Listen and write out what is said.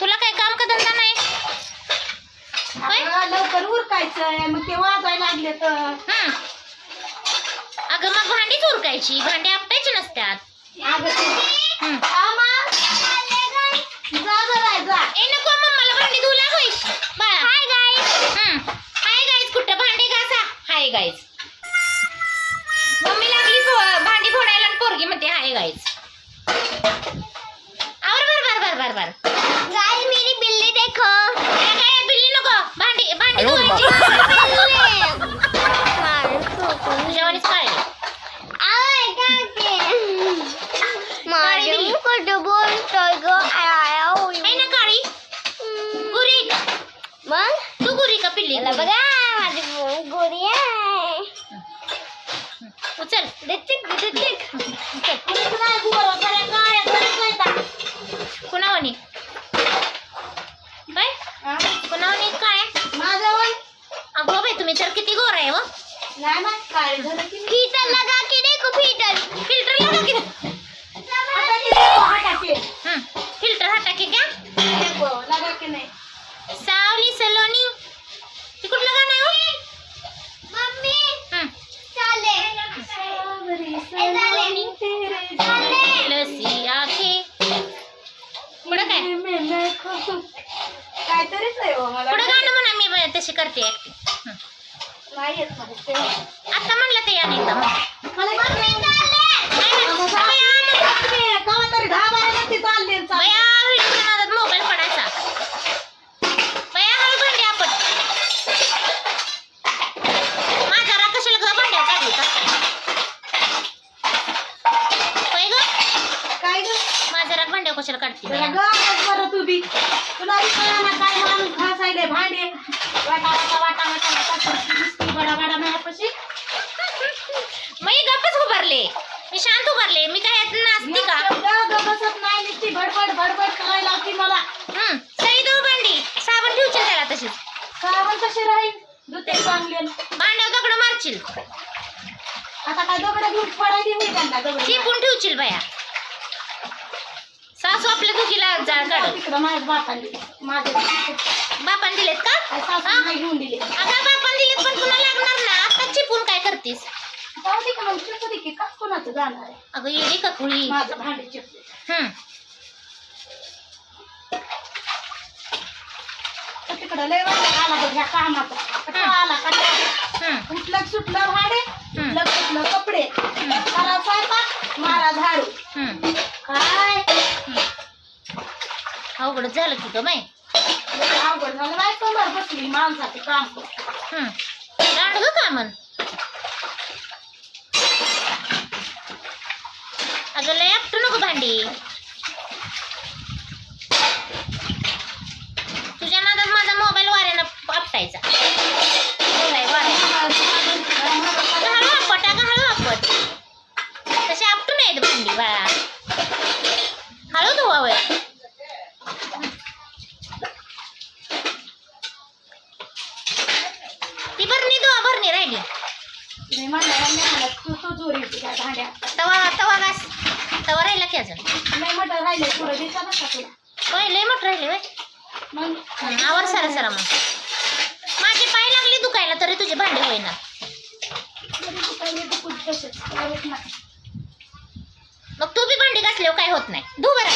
तुला काही काम का धंदा नाही लवकर उरकायचंय मग ते वाजायला लागले तर. अगं मग भांडीच उरकायची. भांडी आपटायची नसत्यात. अगं ते. आमा जा जरा जा. ए नको मम्माला भांडी धुऊ लागोयश गाईज आवर बर बर बर बर बर गाइस मेरी बिल्ली देखो. काय बिल्ली नको. भांडी भांडी धुवायची माझ्या कुठं बोलतोय ग आहे ना काळी गुरी. मग तू गुरी का पिल्ली? बघा माझी गोरी आहे उचल देतिक देतिक कुणावणी काय? कुणावणी काय अगो बाई तुम्ही तर किती गोर आहे व. फीटर लगा के देखो फीटर फिल्टर? लगा की काहीतरीच आहे हो मला पुढं गाणं म्हणा मी तशी करते. हं. नाही येत मला ते. आता म्हणलं ते मग. मला नाही ना. बया, मग- कवा तरी दहा बारा नक्की चालले आणि चालले. बया, व्हिडिओच्या नादात मोबाईल पडायचा बया हळू भांडी आपण माझा राग कशाला ग भांड्या काढली का होय ग काय ग माझा राग भांड्या कशाला काढते बरं तू बी. तुला काय माणूस घासायले भांडे? वाटा वाटा वाटा वाटा वाटा बडा बडा माझ्यापाशी मी गप्पच उभारले. मी शांत उभारले. मी काय यात नाचते का? बसत नाही नुसती भडबड भडबड करायला लावती मला. सई देऊ भांडी. साबण ठेवशील त्याला तशीच. साबण कशी राहील? दुते चांगले. भांड्यावर दगड मारशील. आता काय दगड घेऊन पडायची होईल त्यांना? दगड ठेवशील बया. सासू आपल्या दुखीला जाळ काढ तिकडं माझ्या बापाने माझ्या बापान दिलेत का? सासू नाही घेऊन दिले अगं बापान दिलेत पण तुला लागणार ना. आता चिपून काय करतीस? जाऊ दे का मग चिपू दे की. का कोणाचं जाणार आहे? अगं येडी का कुळी माझं भांडे हं. तर तिकडं लय आला बघ ह्या कामाचा. आला हं. उठलं सुटलं भाडे उठलं सुटलं कपडे. करा स्वयंपाक मारा अवघडच झालं की लय अवघड झालं बाय समोर बसली माणसाचं काम. लांड ग का म्हण? अगं लय आपटू नको भांडी. मी म्हणलं मी म्हणलं तू तू जोरी त्या भांड्या? तवा तवा तवा राहिला की अजून. नाही म्हटलं राहिले थोडं दिवसा बघा तुला. होय लय मोठं राहिले होय. मग? आवर सरा सरा मग. माझी पाय लागली दुखायला तरी तुझे भांडे होईना. मग तू बी भांडी घासल्यावर काय होत नाही. धू बरं